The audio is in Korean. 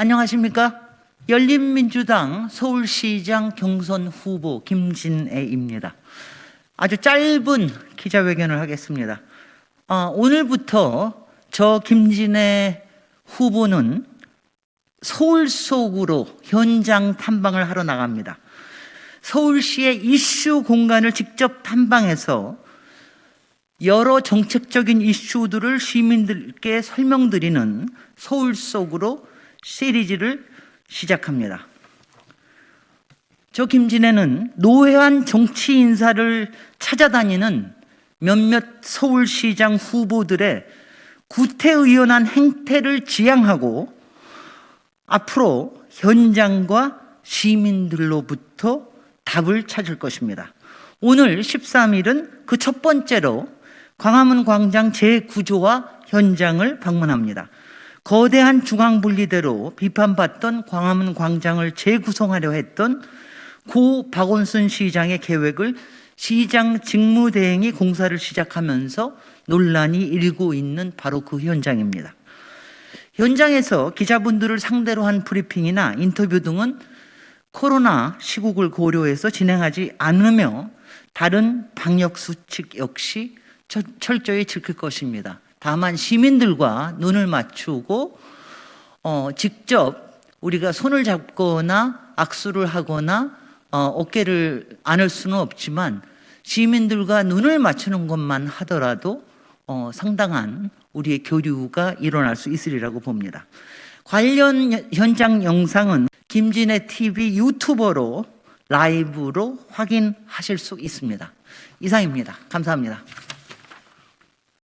안녕하십니까? 열린민주당 서울시장 경선 후보 김진애입니다. 아주 짧은 기자회견을 하겠습니다. 아, 오늘부터 저 김진애 후보는 서울 속으로 현장 탐방을 하러 나갑니다. 서울시의 이슈 공간을 직접 탐방해서 여러 정책적인 이슈들을 시민들께 설명드리는 서울 속으로 시리즈를 시작합니다. 저 김진애는 노회한 정치 인사를 찾아다니는 몇몇 서울시장 후보들의 구태의연한 행태를 지양하고 앞으로 현장과 시민들로부터 답을 찾을 것입니다. 오늘 13일은 그 첫 번째로 광화문 광장 재구조화 현장을 방문합니다. 거대한 중앙분리대로 비판받던 광화문 광장을 재구성하려 했던 고 박원순 시장의 계획을 시장 직무대행이 공사를 시작하면서 논란이 일고 있는 바로 그 현장입니다. 현장에서 기자분들을 상대로 한 브리핑이나 인터뷰 등은 코로나 시국을 고려해서 진행하지 않으며 다른 방역 수칙 역시 철- 철저히 지킬 것입니다. 다만 시민들과 눈을 맞추고 어, 직접 우리가 손을 잡거나 악수를 하거나 어, 어깨를 안을 수는 없지만 시민들과 눈을 맞추는 것만 하더라도 어, 상당한 우리의 교류가 일어날 수 있으리라고 봅니다. 관련 여- 현장 영상은 김진애 TV 유튜버로 라이브로 확인하실 수 있습니다. 이상입니다. 감사합니다.